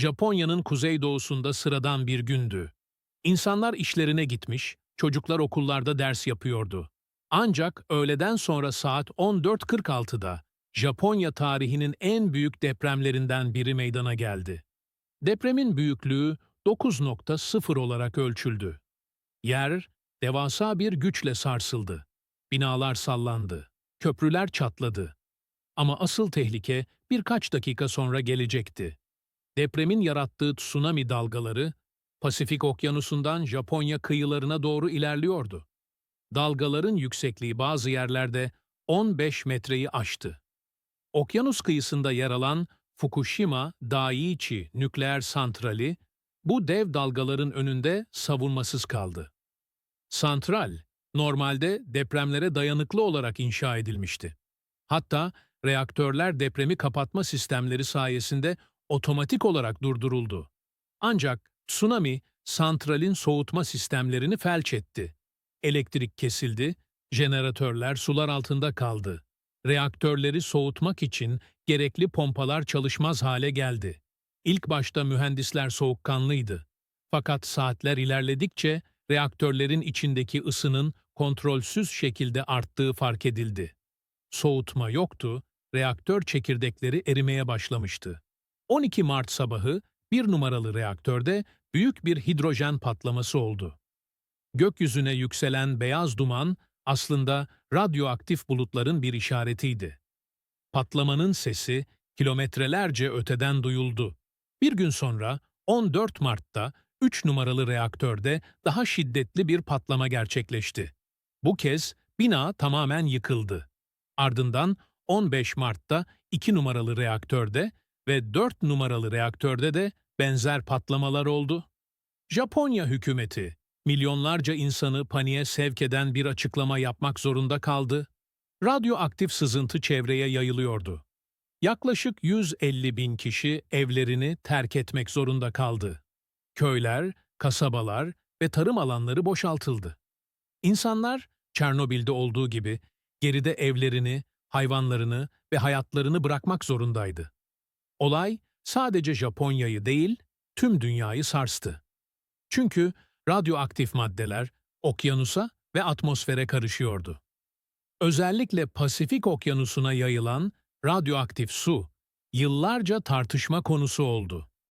Japonya'nın kuzeydoğusunda sıradan bir gündü. İnsanlar işlerine gitmiş, çocuklar okullarda ders yapıyordu. Ancak öğleden sonra saat 14.46'da Japonya tarihinin en büyük depremlerinden biri meydana geldi. Depremin büyüklüğü 9.0 olarak ölçüldü. Yer devasa bir güçle sarsıldı. Binalar sallandı. Köprüler çatladı. Ama asıl tehlike birkaç dakika sonra gelecekti. Depremin yarattığı tsunami dalgaları Pasifik Okyanusu'ndan Japonya kıyılarına doğru ilerliyordu. Dalgaların yüksekliği bazı yerlerde 15 metreyi aştı. Okyanus kıyısında yer alan Fukushima Daiichi nükleer santrali bu dev dalgaların önünde savunmasız kaldı. Santral, normalde depremlere dayanıklı olarak inşa edilmişti. Hatta reaktörler depremi kapatma sistemleri sayesinde otomatik olarak durduruldu. Ancak tsunami santralin soğutma sistemlerini felç etti. Elektrik kesildi, jeneratörler sular altında kaldı. Reaktörleri soğutmak için gerekli pompalar çalışmaz hale geldi. İlk başta mühendisler soğukkanlıydı. Fakat saatler ilerledikçe reaktörlerin içindeki ısının kontrolsüz şekilde arttığı fark edildi. Soğutma yoktu, reaktör çekirdekleri erimeye başlamıştı. 12 Mart sabahı bir numaralı reaktörde büyük bir hidrojen patlaması oldu. Gökyüzüne yükselen beyaz duman aslında radyoaktif bulutların bir işaretiydi. Patlamanın sesi kilometrelerce öteden duyuldu. Bir gün sonra 14 Mart'ta 3 numaralı reaktörde daha şiddetli bir patlama gerçekleşti. Bu kez bina tamamen yıkıldı. Ardından 15 Mart'ta 2 numaralı reaktörde ve 4 numaralı reaktörde de benzer patlamalar oldu. Japonya hükümeti milyonlarca insanı paniğe sevk eden bir açıklama yapmak zorunda kaldı. Radyoaktif sızıntı çevreye yayılıyordu. Yaklaşık 150 bin kişi evlerini terk etmek zorunda kaldı. Köyler, kasabalar ve tarım alanları boşaltıldı. İnsanlar, Çernobil'de olduğu gibi, geride evlerini, hayvanlarını ve hayatlarını bırakmak zorundaydı. Olay sadece Japonya'yı değil, tüm dünyayı sarstı. Çünkü radyoaktif maddeler okyanusa ve atmosfere karışıyordu. Özellikle Pasifik Okyanusu'na yayılan radyoaktif su yıllarca tartışma konusu oldu.